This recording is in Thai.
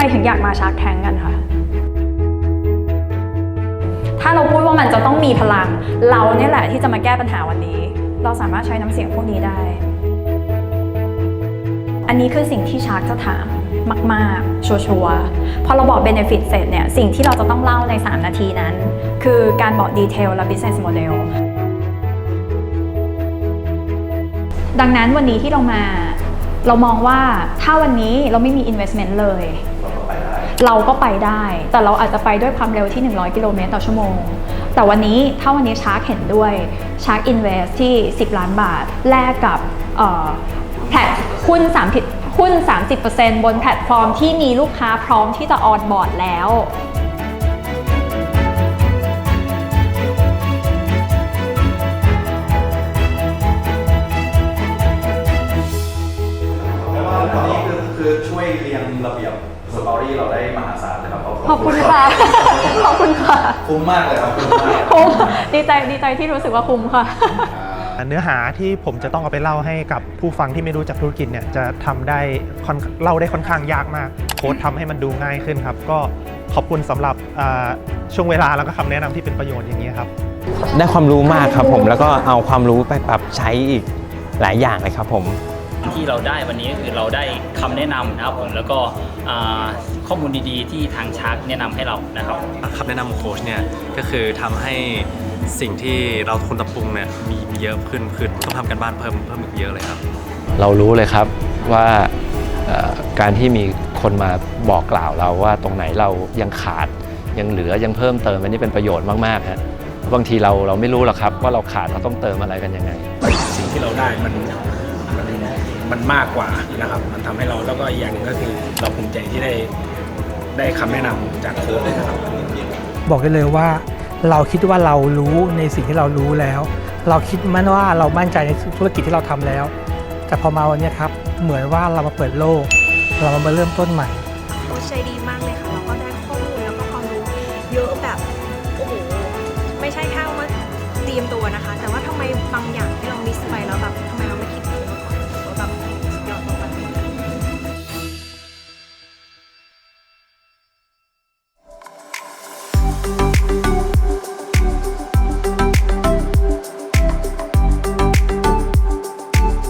ไมถึงอยากมาชาร์กแทงกันคะถ้าเราพูดว่ามันจะต้องมีพลัง เราเนี่ยแหละที่จะมาแก้ปัญหาวันนี้ เราสามารถใช้น้ำเสียงพวกนี้ได้ อันนี้คือสิ่งที่ชาร์กจะถามมากๆ ชัวร์ๆพอเราบอก benefit เสร็จเนี่ย สิ่งที่เราจะต้องเล่าใน 3 นาทีนั้น คือการบอกดีเทลและ business model ดังนั้นวันนี้ที่เรามา เรามองว่าถ้าวันนี้เราไม่มี investment เลย เราก็ไปได้ แต่เราอาจจะไปด้วยความเร็วที่ 100 กิโลเมตรต่อชั่วโมง แต่วันนี้ถ้าวันนี้ชาร์กเห็นด้วยชาร์ก invest ที่ 10 ล้านบาท แลกกับแพลตหุ้น30หุ้น 30%บนแพลตฟอร์มที่มีลูกค้าพร้อมที่จะออนบอร์ดแล้ว คือคือช่วยเรียงระเบียบสตอรี่เราได้มหาศาลเลยครับขอบคุณค่ะ ขอบคุณค่ะ คุ้มมากเลยครับคุ้มมากคุ้มดีใจดีใจที่รู้สึกว่าคุ้มค่ะ เนื้อหาที่ผมจะต้องเอาไปเล่าให้กับผู้ฟังที่ไม่รู้จักธุรกิจเนี่ยจะทำได้ค่อนเล่าได้ค่อนข้างยากมากโค้ดทำให้มันดูง่ายขึ้นครับ ก็ขอบคุณสำหรับอ่าช่วงเวลาแล้วก็คำแนะนำที่เป็นประโยชน์อย่างนี้ยครับ ได้ความรู้มากครับผมแล้วก็เอาความรู้ไปปรับใช้อีกหลายอย่างเลยครับผม ที่เราได้วันนี้ก็คือเราได้คำแนะนำนะครับผมแล้วก็อ่าข้อมูลดีๆ ที่ทางชาร์กแนะนำให้เรานะครับคำแนะนำของโค้ชเนี่ยก็คือทำให้สิ่งที่เราควรปรับปรุงเนี่ยมีมีเยอะขึ้นคือต้องทำกันบ้านเพิ่มเพิ่มอีกเยอะเลยครับ เรารู้เลยครับว่าเอ่อการที่มีคนมาบอกกล่าวเราว่าตรงไหนเรายังขาดยังเหลือยังเพิ่มเติมอันนี้เป็นประโยชน์มากๆฮะบางทีเราเราไม่รู้หรอกครับว่าเราขาดเราต้องเติมอะไรกันยังไง สิ่งที่เราได้มัน มันมันมากกว่านะครับ มันทำให้เราแล้วก็อีกอย่างหนึงก็คือเราภูมิใจที่ได้ได้คำแนะนำจากโค้ชนะครับ บอกได้เลยว่าเราคิดว่าเรารู้ในสิ่งที่เรารู้แล้ว เราคิดมั่นว่าเรามั่นใจในธุรกิจที่เราทำแล้ว แต่พอมาวันเนี้ยครับเหมือนว่าเรามาเปิดโลก เรามาเริ่มต้นใหม่โค้ชใจดีมากเลยค่ะแล้วก็ได้ข้อมูลแล้วก็ความรู้เยอะแบบโอ้โหไม่ใช่แค่ว่าเตรียมตัวนะคะ แต่ว่าทำไมบางอย่างที่เรามิสไปแล้วแบบ